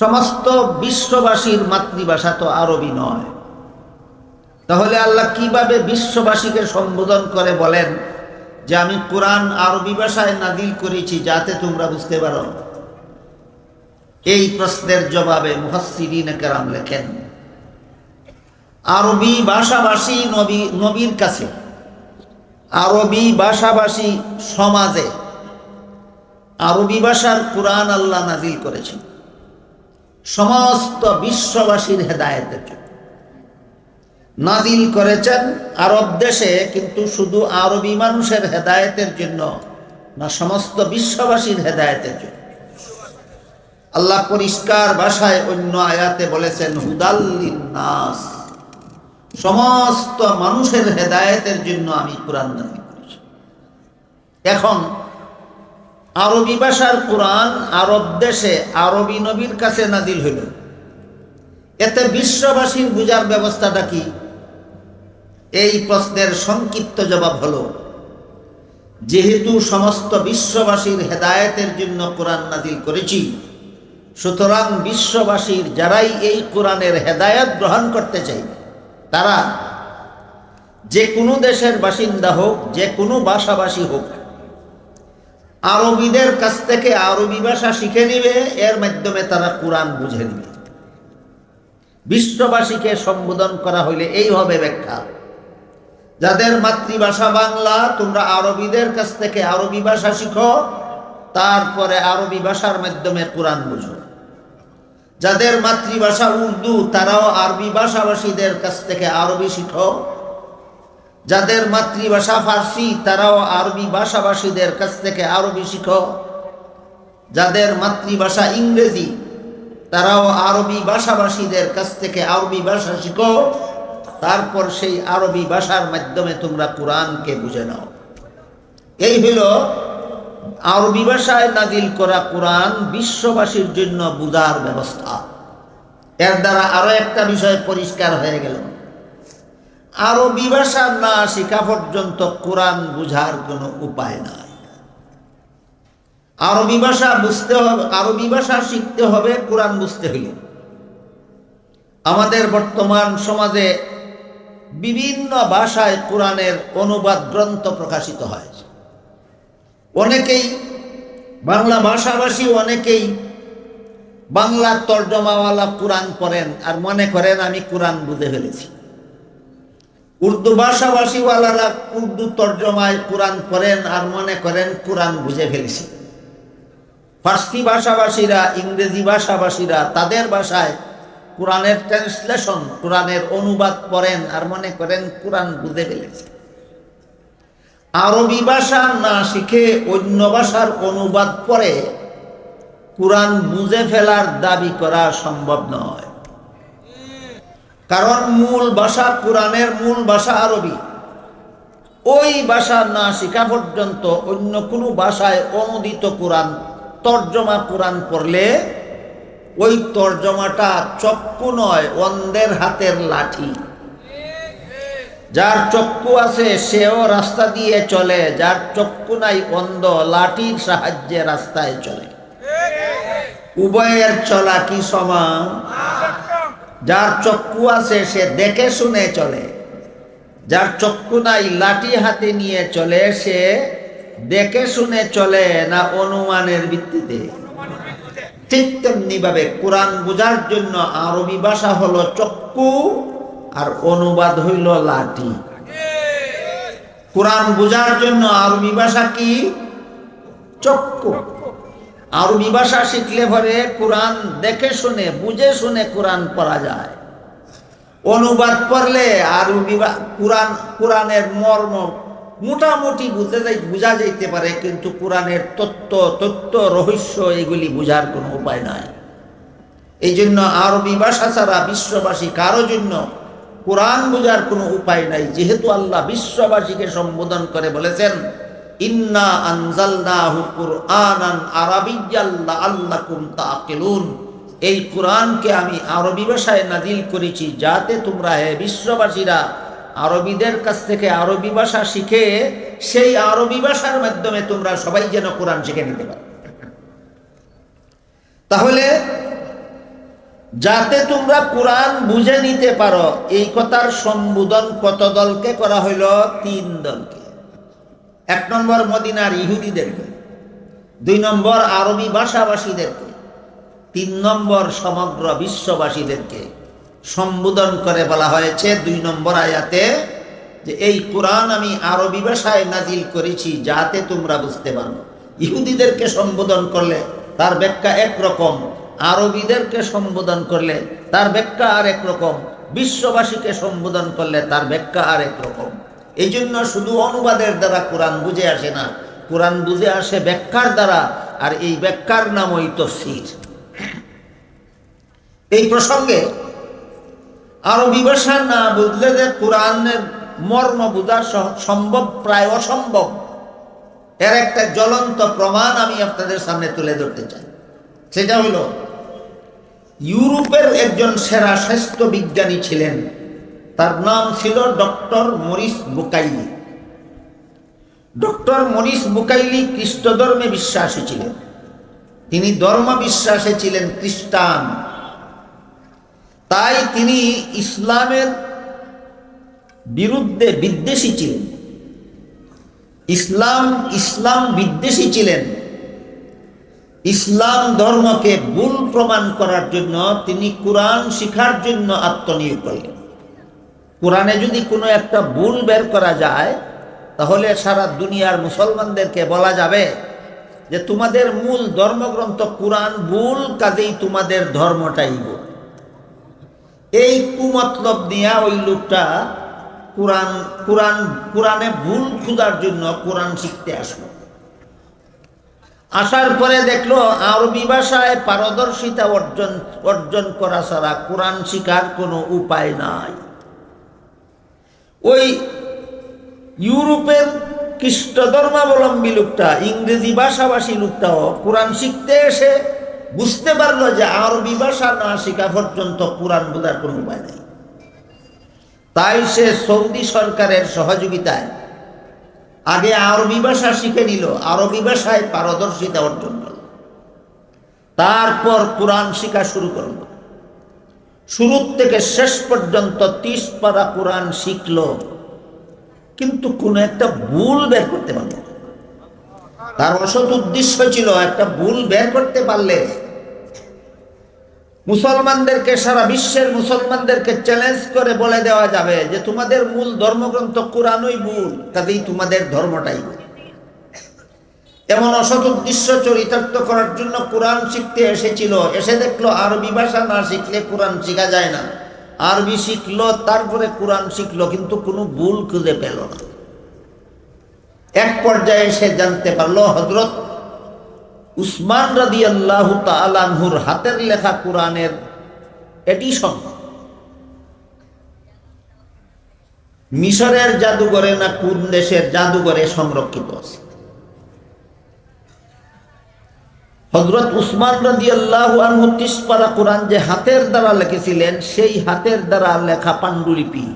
সমস্ত বিশ্ববাসীর মাতৃভাষা তো আরবি নয়। তাহলে আল্লাহ কীভাবে বিশ্ববাসীকে সম্বোধন করে বলেন যে আমি কোরআন আরবি ভাষায় নাদিল করেছি যাতে তোমরা বুঝতে পারো? এই প্রশ্নের জবাবে মুহাসিরিন কেরাম লেখেন, আরবি ভাষাভাষী নবী, নবীর কাছে, আরবি ভাষাভাষী সমাজে আরবি ভাষার কোরআন আল্লাহ নাজিল করেছেন। সমস্ত বিশ্ববাসীর হেদায়েতের জন্য। নাজিল করেছেন আরব দেশে, কিন্তু শুধু আরবি মানুষের হেদায়েতের জন্য না, সমস্ত বিশ্ববাসীর হেদায়েতের জন্য। আল্লাহ পরিষ্কার ভাষায় অন্য আয়াতে বলেছেন নাস। সমস্ত মানুষের হেদায়েতের জন্য আমি কোরআন করেছি। এখন আরবি ভাষার কোরআন আরব দেশে আরবি নবীর কাছে নাজিল হইল। এতে বিশ্ববাসীর বুঝার ব্যবস্থাটা কি? এই প্রশ্নের সংক্ষিপ্ত জবাব হলো, যেহেতু সমস্ত বিশ্ববাসীর হেদায়েতের জন্য কোরআন নাজিল করেছি, সুতরাং বিশ্ববাসীর যারাই এই কোরআনের হেদায়ত গ্রহণ করতে চাইবে তারা যে কোনো দেশের বাসিন্দা হোক, যে কোনো ভাষাভাষী হোক আরবিদের কাছ থেকে আরবি ভাষা শিখে নিবে, এর মাধ্যমে তারা কোরআন বুঝে নিবে। বিশ্ববাসীকে সম্বোধন করা হইলে এই হবে ব্যাখ্যা। যাদের মাতৃভাষা বাংলা, তোমরা আরবিদের কাছ থেকে আরবি ভাষা শিখো, তারপরে আরবি ভাষার মাধ্যমে কোরআন বুঝো। যাদের মাতৃভাষা উর্দু, তারাও আরবি ভাষাভাষীদের কাছ থেকে আরবি শিখো। যাদের মাতৃভাষা ফার্সি, তারাও আরবি ভাষাভাষীদের কাছ থেকে আরবি শিখো। যাদের মাতৃভাষা ইংরেজি, তারাও আরবি ভাষাভাষীদের কাছ থেকে আরবি ভাষা শিখো। তারপর সেই আরবি ভাষার মাধ্যমে তোমরা কোরআনকে বুঝে নাও। এই হইল আরবি ভাষায় নাজিল করা কোরআন বিশ্ববাসীর জন্য বুঝার ব্যবস্থা। এর দ্বারা আরও একটা বিষয় পরিষ্কার হয়ে গেল। আরবি ভাষা না শেখা পর্যন্ত কোরআন বুঝার কোনো উপায় নাই। আরবি ভাষা বুঝতে হবে আরবি ভাষা শিখতে হবে, কোরআন বুঝতে হইলে। আমাদের বর্তমান সমাজে বিভিন্ন ভাষায় কোরআনের অনুবাদ গ্রন্থ প্রকাশিত হয়। অনেকেই বাংলা ভাষাভাষী, অনেকেই বাংলা তর্জমাওয়ালা কোরআন পড়েন, আর মনে করেন আমি কোরআন বুঝে ফেলেছি। উর্দু ভাষাভাষীওয়ালারা উর্দু তর্জমায় কোরআন পড়েন আর মনে করেন কোরআন বুঝে ফেলেছি। ফার্সি ভাষাভাষীরা, ইংরেজি ভাষাভাষীরা তাদের ভাষায় কোরআনের ট্রান্সলেশন, কোরআনের অনুবাদ পড়েন আর মনে করেন কোরআন বুঝে ফেলেছে। আরবি ভাষা না শিখে অন্য ভাষার অনুবাদ পড়ে কোরআন বুঝে ফেলার দাবি করা সম্ভব নয়। কারণ মূল ভাষা কোরআনের মূল ভাষা আরবি। ওই ভাষা না শিখা পর্যন্ত অন্য কোনো ভাষায় অনুদিত কোরআন, তর্জমা কোরআন পড়লে ওই তর্জমাটা চক্ষু নয়, অন্ধের হাতের লাঠি। যার চক্ষু আছে সেও রাস্তা দিয়ে চলে, যার চক্ষু নাই অন্ধ, লাঠির সাহায্যে রাস্তায় চলে। উভয়ের চলা কি সমান? যার চক্ষু আছে সে দেখে শুনে চলে। যার চক্ষু নাই, লাঠি হাতে নিয়ে চলে সে দেখে শুনে চলে না অনুমানের ভিত্তিতে। ঠিক তেমনি ভাবে কোরআন বোঝার জন্য আরবি ভাষা হলো চক্ষু আর অনুবাদ হইল লাঠি। কোরআন বোঝার জন্য আরবি ভাষা কি? চক্ষু। আরবি ভাষা শিখলে পরে কোরআন দেখে শুনে, বুঝে শুনে কোরআন পড়া যায়। অনুবাদ পড়লে আরবি কোরআন, কোরআনের মর্ম মোটামুটি বুঝতে যাই, বোঝা যাইতে পারে, কিন্তু কোরআনের তত্ত্ব তত্ত্ব, রহস্য এগুলি বোঝার কোনো উপায় নাই। এই জন্য আরবি ভাষা ছাড়া বিশ্ববাসী কারও জন্য কোরআন বোঝার কোনো উপায় নাই। যেহেতু আল্লাহ বিশ্ববাসীকে সম্বোধন করে বলেছেন ইন্না আনজালনাহু কুরআনান আরাবিয়্যাল্লা আল্লাকুম তাকিলুন এই কোরআনকে আমি আরবি ভাষায় নাজিল করেছি যাতে তোমরা হে বিশ্ববাসীরা আরবিদের কাছ থেকে আরবি ভাষা শিখে সেই আরবি ভাষার মাধ্যমে তোমরা সবাই যেন কোরআন শিখে নিতে পারো। তাহলে যাতে তোমরা কোরআন বুঝে নিতে পারো, এই কথার সম্বোধন কত দলকে করা হইল? তিন দলকে। এক নম্বর মদিনার ইহুদিদেরকে, দুই নম্বর আরবি ভাষাভাষীদেরকে, তিন নম্বর সমগ্র বিশ্ববাসীদেরকে সম্বোধন করে বলা হয়েছে দুই নম্বর আয়াতে যে, এই কোরআন আমি আরবি ভাষায় নাজিল করেছি যাতে তোমরা বুঝতে পারো। ইহুদিদেরকে সম্বোধন করলে তার ব্যাখ্যা একরকম আরবিদেরকে সম্বোধন করলে তার ব্যাখ্যা আর একরকম বিশ্ববাসীকে সম্বোধন করলে তার ব্যাখ্যা আর একরকম এই জন্য শুধু অনুবাদের দ্বারা কোরআন বুঝে আসে না, কোরআন বুঝে আসে ব্যাখ্যার দ্বারা, আর এই ব্যাখ্যার নাম ওই তফসির। এই প্রসঙ্গে আরবি ভাষা না বুঝলে যে কোরআনের মর্ম বোঝা সম্ভব, প্রায় অসম্ভব। এর একটা জ্বলন্ত প্রমাণ আমি আপনাদের সামনে তুলে ধরতে চাই। সেটা হলো ইউরোপের একজন সেরা স্বাস্থ্য বিজ্ঞানী ছিলেন তার নাম ছিল doctor Maurice Bucaille. Doctor Maurice Bucaille খ্রিস্ট ধর্মে বিশ্বাসী ছিলেন। তিনি ধর্ম বিশ্বাসে ছিলেন খ্রিস্টান। তাই তিনি ইসলামের বিরুদ্ধে বিদ্বেষী ছিলেন। ইসলাম ইসলাম বিদ্বেষী ছিলেন। ইসলাম ধর্মকে ভুল প্রমাণ করার জন্য তিনি কোরআন শিখার জন্য আত্মনিয়োগ করলেন। কোরআনে যদি কোনো একটা ভুল বের করা যায়, তাহলে সারা দুনিয়ার মুসলমানদেরকে বলা যাবে যে তোমাদের মূল ধর্মগ্রন্থ কোরআন ভুল, কাজেই তোমাদের ধর্মটাই ভুল। এই কুমতলব নিয়ে ওই লোকটা কোরআন কোরআন, কোরআনে ভুল খোঁজার জন্য কোরআন শিখতে আসলো। আসার পরে দেখল আরবি ভাষায় পারদর্শিতা অর্জন অর্জন করা ছাড়া কোরআন শিখার কোনো উপায় নাই। ওই ইউরোপের খ্রিস্ট ধর্মাবলম্বী লোকটা, ইংরেজি ভাষাভাষী লোকটাও কোরআন শিখতে এসে বুঝতে পারল যে আরবি ভাষা না শেখা পর্যন্ত কোরআন বোঝার কোনো উপায় নেই। তাই সে সৌদি সরকারের সহযোগিতায় আগে আরবি ভাষা শিখে নিল, আরবি ভাষায় পারদর্শিতা অর্জন করল। তারপর কোরআন শিখা শুরু করল। শুরুর থেকে শেষ পর্যন্ত তিস পারা কোরআন শিখল, কিন্তু কোন একটা ভুল বের করতে পারল তার অসৎ উদ্দেশ্য ছিল একটা ভুল বের করতে পারলে মুসলমানদেরকে, সারা বিশ্বের মুসলমানদেরকে চ্যালেঞ্জ করে বলে দেওয়া যাবে যে তোমাদের মূল ধর্মগ্রন্থ কোরআনই ভুল, কাজেই তোমাদের ধর্মটাই ভুল। এমন অসৎ উদ্দেশ্য চরিতার্থ করার জন্য কোরআন শিখতে এসেছিল। এসে দেখল আরবি ভাষা না শিখলে কোরআন শেখা যায় না। আরবি শিখলো, তারপরে কোরআন শিখলো, কিন্তু কোনো ভুল খুঁজে পেল না। এক পর্যায়ে সে জানতে পারল হজরত উসমান রাদি আল্লাহ তালানহুর হাতের লেখা কোরআনের এডিশন মিশরের জাদুঘরে না কোন দেশের জাদুঘরে সংরক্ষিত আছে? হজরত উসমান রাদি আল্লাহ আনহু তিসপারা কোরআন যে হাতের দ্বারা লিখেছিলেন, সেই হাতের দ্বারা লেখা পাণ্ডুলিপি।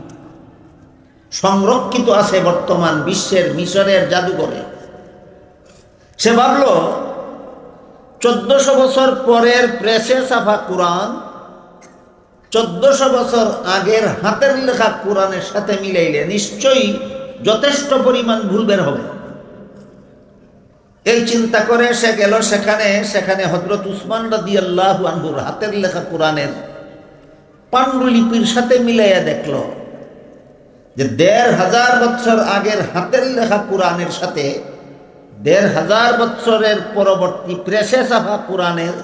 সংরক্ষিত আছে বর্তমান বিশ্বের মিশরের জাদুঘরে। সে ভাবল, চোদ্দশো বছর পরের প্রেসে ছাপা কোরআন, চোদ্দশো বছর আগের হাতের লেখা কোরআনের সাথে মিলাইলে নিশ্চয়ই যথেষ্ট পরিমাণ ভুল বের হবে। এই চিন্তা করে সে গেল সেখানে সেখানে হজরত উসমান রাদি আল্লাহ আনহুর হাতের লেখা কোরআনের পাণ্ডুলিপির সাথে মিলাইয়া দেখল যে দেড় হাজার বছর আগের হাতের লেখা কোরআনের সাথে দেড় হাজার বছরের পরবর্তী প্রেসে ছাপা কোরআনের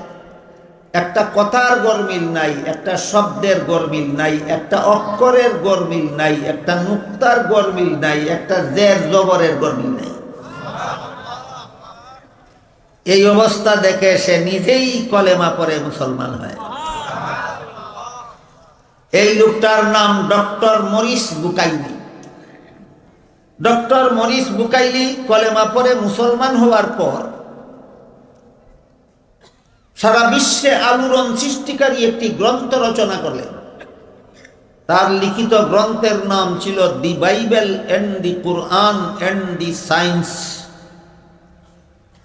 একটা কথার গরমিল নাই, একটা শব্দের গরমিল নাই, একটা অক্ষরের গরমিল নাই, একটা নুক্তার গরমিল নাই, একটা জের জবরের গরমিল নাই। এই অবস্থা দেখে সে নিজেই কলেমা পরে মুসলমান হয়। এই লোকটার নাম doctor Maurice Bucaille. Doctor Maurice Bucaille কলেমা পরে মুসলমান হওয়ার পর সারা বিশ্বে আলোড়ন সৃষ্টিকারী একটি গ্রন্থ রচনা করলেন। তার লিখিত গ্রন্থের নাম ছিল the Bible and the Quran and the science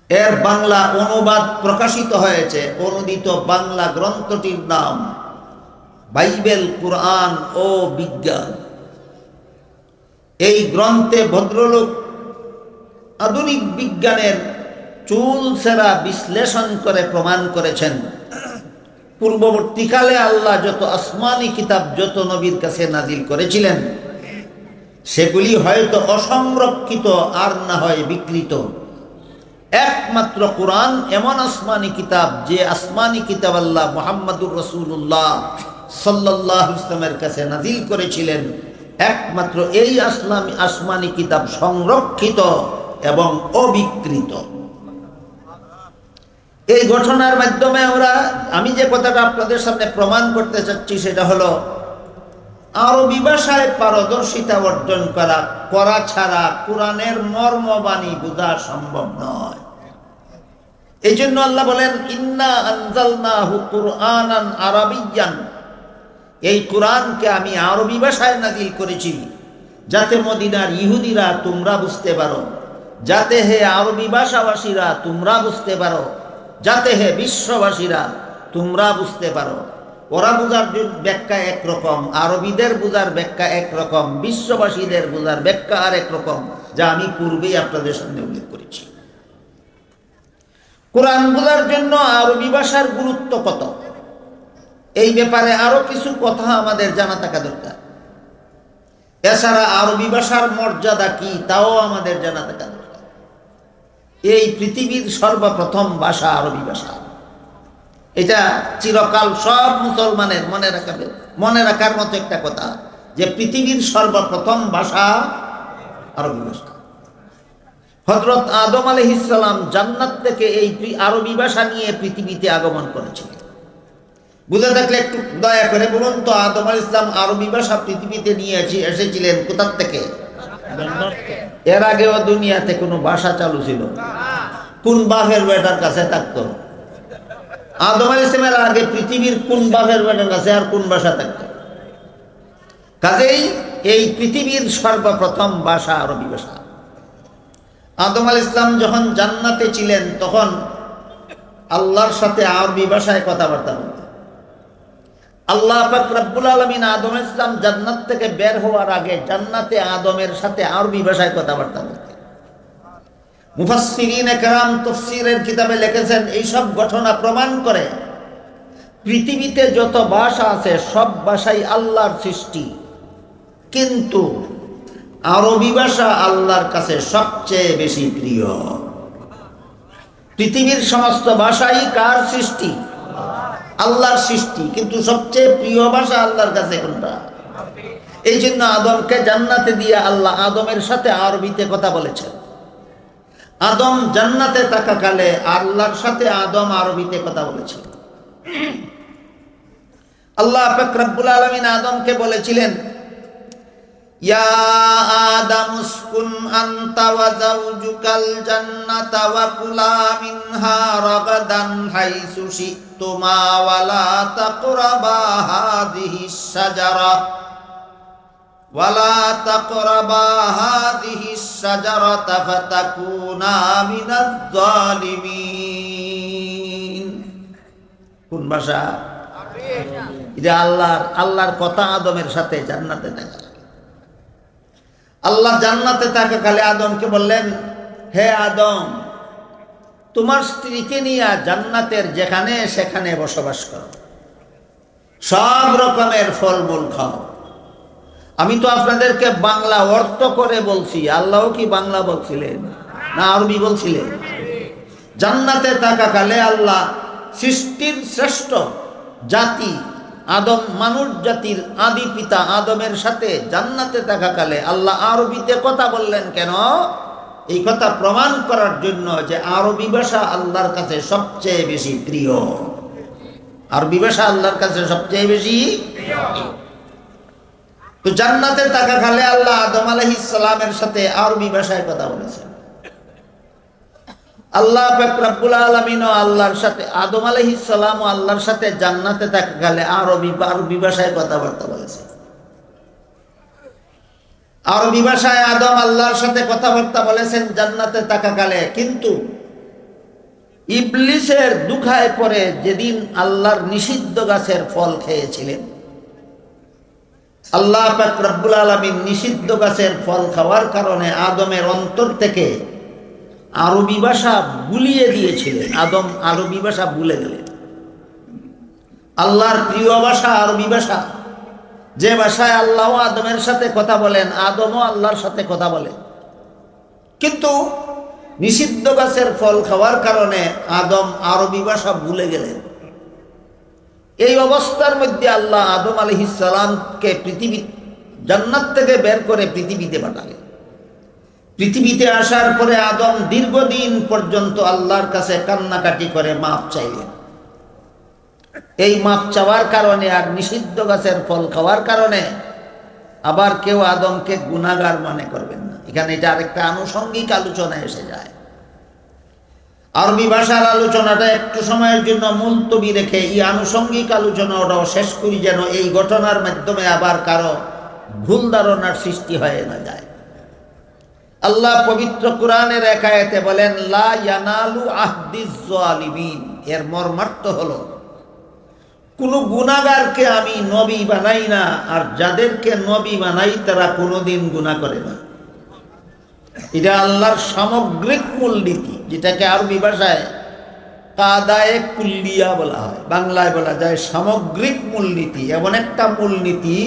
এর বাংলা অনুবাদ প্রকাশিত হয়েছে, অনুদিত বাংলা গ্রন্থটির নাম বাইবেল, কোরআন ও বিজ্ঞান। এই গ্রন্থে ভদ্রলোক আধুনিক বিজ্ঞানের চুল সেরা বিশ্লেষণ করে প্রমাণ করেছেন। পূর্ববর্তীকালে আল্লাহ যত আসমানি কিতাব, যত নবীর কাছে নাজিল করেছিলেন, সেগুলি হয়তো অসংরক্ষিত আর না হয় বিকৃত। একমাত্র কোরআন, এমন আসমানি কিতাব যে আসমানি কিতাব আল্লাহ মোহাম্মদুর রসুল্লাহ সাল্লাহ ইসলামের কাছে নাজিল করেছিলেন। একমাত্র এই আসলামী, আসমানি কিতাব সংরক্ষিত এবং অবিকৃত। এই ঘটনার মাধ্যমে আমরা, আমি যে কথাটা আপনাদের সামনে প্রমাণ করতে চাচ্ছি সেটা হলো, আরবি ভাষায় পারদর্শিতা অর্জন করা করা ছাড়া কোরআনের মর্মবাণী বোঝা সম্ভব নয়। এই জন্য আল্লাহ বলেন, ইন্না আনজালনাহু কুরআনান আরাবিয়ান। এই কোরআনকে আমি আরবি ভাষায় নাজিল করেছি, যাতে মদিনার ইহুদিরা তোমরা বুঝতে পারো, যাতে হে আরবি ভাষাভাষীরা তোমরা বুঝতে পারো, যাতে হে বিশ্ববাসীরা তোমরা বুঝতে পারো। ওরা বোঝার ব্যাখ্যা একরকম, আরবিদের বোঝার ব্যাখ্যা একরকম, বিশ্ববাসীদের বোঝার ব্যাখ্যা আর একরকম যা আমি পূর্বেই আপনাদের সামনে উল্লেখ করেছি। কোরআন বোঝার জন্য আরবি ভাষার গুরুত্ব কত? এই ব্যাপারে আরও কিছু কথা আমাদের জানা থাকা দরকার। এছাড়া আরবি ভাষার মর্যাদা কি তাও আমাদের জানা থাকা দরকার। এই পৃথিবীর সর্বপ্রথম ভাষা আরবি ভাষা। এটা চিরকাল সব মুসলমানের মনে রাখাবে, মনে রাখার মতো একটা কথা যে পৃথিবীর সর্বপ্রথম ভাষা আরবি ভাষা। হজরত আদম আলহিসাল্লাম জান্নাত থেকে এই আরবি ভাষা নিয়ে পৃথিবীতে আগমন করেছিলেন বুঝে থাকলে একটু দয়া করে বলুন তো, আদম আল ইসলাম আরবি ভাষা পৃথিবীতে নিয়ে এসে- এসেছিলেন কোথার থেকে? এর আগেও দুনিয়াতে কোনো ভাষা চালু ছিল কোন বাফের বেটার কাছে থাকতো? আদম আল ইসলামের আগে পৃথিবীর কোন বাফের বেটার কাছে আর কোন ভাষা থাকতো? কাজেই এই পৃথিবীর সর্বপ্রথম ভাষা আরবি ভাষা। আদম আল ইসলাম যখন জান্নাতে ছিলেন, তখন আল্লাহর সাথে আরবি ভাষায় কথাবার্তা বলতেন। আল্লাহ রব্বুল আলমিন আদম ইসলাম জান্নাত থেকে বের হওয়ার আগে জান্নাতে আদমের সাথে আরবি ভাষায় কথাবার্তা বলতেন। মুফাসসিরিন একরাম তফসিরের কিতাবে লিখেছেন এইসব ঘটনা প্রমাণ করে পৃথিবীতে যত ভাষা আছে, সব ভাষাই আল্লাহর সৃষ্টি। কিন্তু আরবি ভাষা আল্লাহর কাছে সবচেয়ে বেশি প্রিয়। পৃথিবীর সমস্ত ভাষাই কার সৃষ্টি? আল্লাহর সৃষ্টি। কিন্তু সবচেয়ে প্রিয় ভাষা আল্লাহর কাছে কোনটা? এই জন্য আদমকে জান্নাতে দিয়ে আল্লাহ আদমের সাথে আরবিতে কথা বলেছেন। আদম জান্নাতে থাকাকালে আল্লাহর সাথে আদম আরবিতে কথা বলেছিল আল্লাহ আলামিন আদমকে বলেছিলেন কোন ভাষা? এটা আল্লাহর আল্লাহর কথা আদমের সাথে জান্নাতে দেখা আল্লাহ জান্নাতে তাকে থাকাকালে আদমকে বললেন, হে আদম, তোমার স্ত্রীকে নিয়ে জান্নাতের যেখানে সেখানে বসবাস করো। সব রকমের ফলমূল খাও। আমি তো আপনাদেরকে বাংলা অর্থ করে বলছি, আল্লাহও কি বাংলা বলছিলেন? না আরবি বলছিলেন? জান্নাতে থাকাকালে আল্লাহ সৃষ্টির শ্রেষ্ঠ জাতি আদম মানুষ জাতির আদি পিতা আদমের সাথে জান্নাতে থাকাকালে আল্লাহ আরবিতে কথা বললেন কেন? এই কথা প্রমাণ করার জন্য যে আরবি ভাষা আল্লাহর কাছে সবচেয়ে বেশি প্রিয়। আরবি ভাষা আল্লাহর কাছে সবচেয়ে বেশি তো জান্নাতে থাকাকালে আল্লাহ আদম আলহিস সালামের সাথে আরবি ভাষায় কথা বলেছেন। আল্লাহ রব্বুল আলমিনও আল্লাহর সাথে, আদম আলহিস সালাম আল্লাহর সাথে জান্নাতে থাকাকালে আরবি আরবি ভাষায় কথাবার্তা বলেছে। আরবি ভাষায় আদম আল্লাহর সাথে কথাবার্তা বলেছেন, জান্নাতে থাকাকালে কিন্তু ইবলিসের দুখায় পরে যেদিন আল্লাহর নিষিদ্ধ গাছের ফল খেয়েছিলেন, আল্লাহ পাক রব্বুল আলমিন নিষিদ্ধ গাছের ফল খাওয়ার কারণে আদমের অন্তর থেকে আরবি ভাষা বুলিয়ে দিয়েছিলেন আদম আরবি ভাষা ভুলে গেলেন আল্লাহর প্রিয় ভাষা আরবি ভাষা। যে ভাষায় আল্লাহ আদমের সাথে কথা বলেন, আদমও আল্লাহর সাথে কথা বলেন কিন্তু নিষিদ্ধ গাছের ফল খাওয়ার কারণে আদম আরবি ভাষা ভুলে গেলেন। এই অবস্থার মধ্যে আল্লাহ আদম আলহিসামকে পৃথিবী জান্নাত থেকে বের করে পৃথিবীতে পাঠালেন। পৃথিবীতে আসার পরে আদম দীর্ঘদিন পর্যন্ত আল্লাহর কাছে কান্নাকাটি করে মাপ চাইলেন এই মাপ চাওয়ার কারণে আর নিষিদ্ধ গাছের ফল খাওয়ার কারণে আবার কেউ আদমকে গুণাগার মনে করবেন না। এখানে এটা আরেকটা আনুষঙ্গিক আলোচনা এসে যায়। আরবি ভাষার আলোচনাটা একটু সময়ের জন্য মুলতবি রেখে এই আনুষঙ্গিক আলোচনা ওটাও শেষ করি যেন এই ঘটনার মাধ্যমে আবার কারও ভুল ধারণার সৃষ্টি হয়ে না যায়। আল্লাহ পবিত্র কোরআনের একায়েতে বলেন, লা ইয়ানালু আহদিজ জালিমিন এর মর্মার্থ হলো, কোন গুণাগারকে আমি নবী বানাই না, আর যাদেরকে নবী বানাই তারা কোনোদিন গুণা করে না। এটা আল্লাহর সামগ্রিক মূলনীতি, যেটাকে আরবি ভাষায় কাদায়ে কুল্লিয়া বলা হয়। বাংলায় বলা যায় সামগ্রিক মূলনীতি। এমন একটা মূলনীতি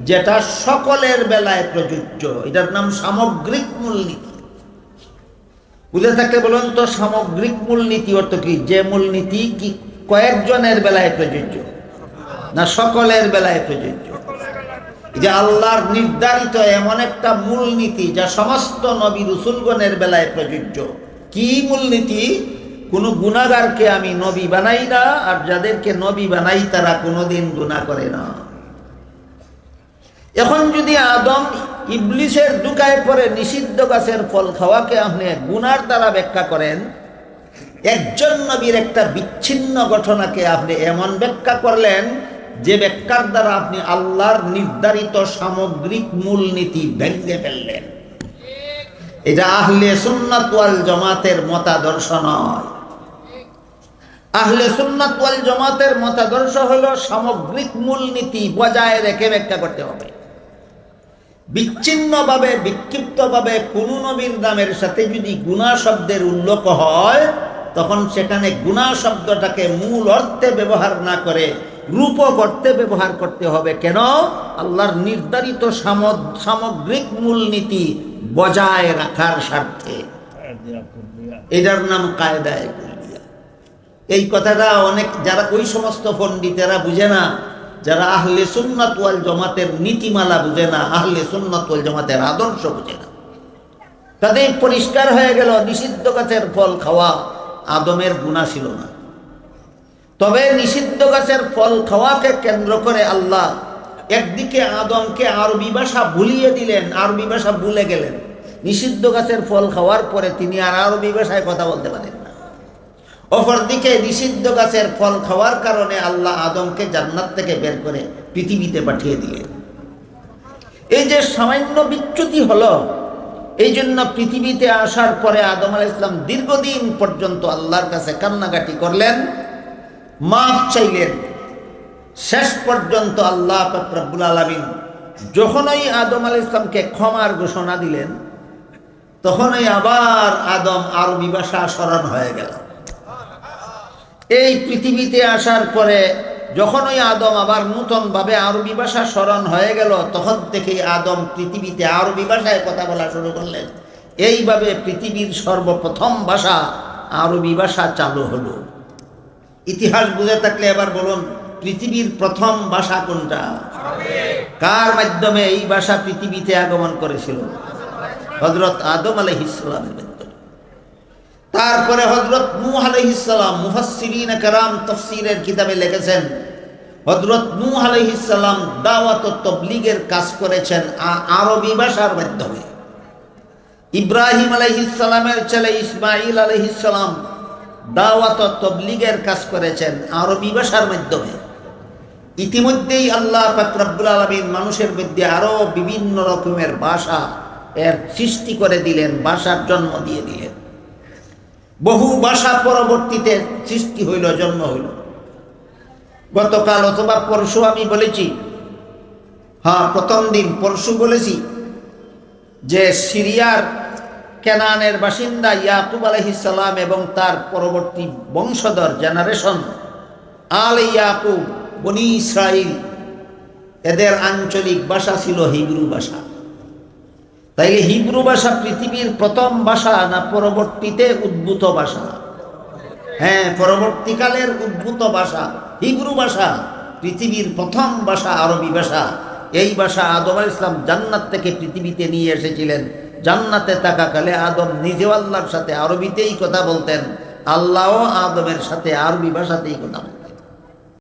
যেটা সকলের বেলায় প্রযোজ্য। এটার নাম সামগ্রিক মূলনীতি। বুঝে থাকলে বলুন তো, সামগ্রিক মূলনীতি অর্থ কি? যে মূলনীতি কি কয়েকজনের বেলায় প্রযোজ্য? না সকলের বেলায় প্রযোজ্য? যে আল্লাহর নির্ধারিত এমন একটা মূলনীতি যা সমস্ত নবী রসুলগণের বেলায় প্রযোজ্য। কি মূলনীতি? কোন গুণাগারকে আমি নবী বানাই না, আর যাদেরকে নবী বানাই তারা কোনোদিন গুণা করে না। এখন যদি আদম ইবলিসের দুকায় পরে নিষিদ্ধ গাছের ফল খাওয়াকে আপনি গুনার দ্বারা ব্যাখ্যা করেন, একজন নবীর একটা বিচ্ছিন্ন ঘটনাকে আপনি এমন ব্যাখ্যা করলেন, যে ব্যাখ্যার দ্বারা আপনি আল্লাহর নির্ধারিত সামগ্রিক মূলনীতি ভেঙে ফেললেন। এটা আহলে সুন্নাত ওয়াল জমাতের মতাদর্শ নয়। আহলে সুন্নাত ওয়াল জমাতের মতাদর্শ হলো সামগ্রিক মূলনীতি বজায় রেখে ব্যাখ্যা করতে হবে। বিচ্ছিন্নভাবে, বিক্ষিপ্তভাবে কোনো নবীর নামের সাথে যদি গুণা শব্দের উল্লেখ হয়, তখন সেখানে গুণা শব্দটাকে মূল অর্থে ব্যবহার না করে রূপক অর্থে ব্যবহার করতে হবে। কেন? আল্লাহর নির্ধারিত সামগ্রিক মূলনীতি বজায় রাখার স্বার্থে। এটার নাম কায়দায় এই কথাটা অনেক, যারা ওই সমস্ত পণ্ডিতেরা বুঝে না যারা আহলে সুন্নাত ওয়াল জমাতের নীতিমালা বুঝে না, আহলে সুন্নাত ওয়াল জমাতের আদর্শ বুঝে না। তাদের পরিষ্কার হয়ে গেল, নিষিদ্ধ গাছের ফল খাওয়া আদমের গুণা ছিল না। তবে নিষিদ্ধ গাছের ফল খাওয়াকে কেন্দ্র করে আল্লাহ একদিকে আদমকে আরবি ভাষা ভুলিয়ে দিলেন, আরবি ভাষা ভুলে গেলেন। নিষিদ্ধ গাছের ফল খাওয়ার পরে তিনি আর আরবি ভাষায় কথা বলতে পারেন। অপরদিকে নিষিদ্ধ গাছের ফল খাওয়ার কারণে আল্লাহ আদমকে জান্নাত থেকে বের করে পৃথিবীতে পাঠিয়ে দিলেন। এই যে সামান্য বিচ্যুতি হলো, এই জন্য পৃথিবীতে আসার পরে আদম আল ইসলাম দীর্ঘদিন পর্যন্ত আল্লাহর কাছে কান্নাকাটি করলেন, মাফ চাইলেন। শেষ পর্যন্ত আল্লাহ ফকরাবুল আলমিন যখনই আদম আল ইসলামকে ক্ষমার ঘোষণা দিলেন, তখনই আবার আদম আরবি ভাষা স্মরণ হয়ে গেল। এই পৃথিবীতে আসার পরে যখন ওই আদম আবার নূতনভাবে আরবি ভাষা স্মরণ হয়ে গেল, তখন থেকে আদম পৃথিবীতে আরবি ভাষায় কথা বলা শুরু করলেন। এইভাবে পৃথিবীর সর্বপ্রথম ভাষা আরবি ভাষা চালু হলো। ইতিহাস বুঝে থাকলে এবার বলুন, পৃথিবীর প্রথম ভাষা কোনটা? কার মাধ্যমে এই ভাষা পৃথিবীতে আগমন করেছিল? হজরত আদম আলহিসের তারপরে হজরত নূহ আলহিসাল্লাম মুফাসিরিন কারাম তফসিরের কিতাবে লিখেছেন হজরত নূহ আলহিসাল্লাম দাওয়াত তবলিগের কাজ করেছেন আরবি ভাষার মাধ্যমে। ইব্রাহিম আলহিসাল্লামের ছেলে ইসমাইল আলহিসাল্লাম দাওয়াত তবলিগের কাজ করেছেন আরবি ভাষার মাধ্যমে। ইতিমধ্যেই আল্লাহ ফাকরাবুল আলমিন মানুষের মধ্যে আরও বিভিন্ন রকমের ভাষা এর সৃষ্টি করে দিলেন, ভাষার জন্ম দিয়ে দিলেন। বহু ভাষা পরবর্তীতে সৃষ্টি হইল, জন্ম হইল। গতকাল অথবা পরশু আমি বলেছি হ্যাঁ প্রথম দিন পরশু বলেছি যে সিরিয়ার কেনানের বাসিন্দা ইয়াকুব আলহিসাল্লাম এবং তার পরবর্তী বংশধর, জেনারেশন আল ইয়াকুব, বনি ইসরাইল এদের আঞ্চলিক ভাষা ছিল হিব্রু ভাষা। তাইলে হিব্রু ভাষা পৃথিবীর প্রথম ভাষা না পরবর্তীতে উদ্ভূত ভাষা? হ্যাঁ পরবর্তীকালের উদ্ভূত ভাষা, হিব্রু ভাষা, পৃথিবীর প্রথম ভাষা আরবি ভাষা। এই ভাষা আদম ইসলাম জান্নাত থেকে পৃথিবীতে নিয়ে এসেছিলেন। জান্নাতে থাকাকালে আদম নিজেও আল্লাহর সাথে আরবিতেই কথা বলতেন। আল্লাহ আদমের সাথে আরবি ভাষাতেই কথা বলতেন।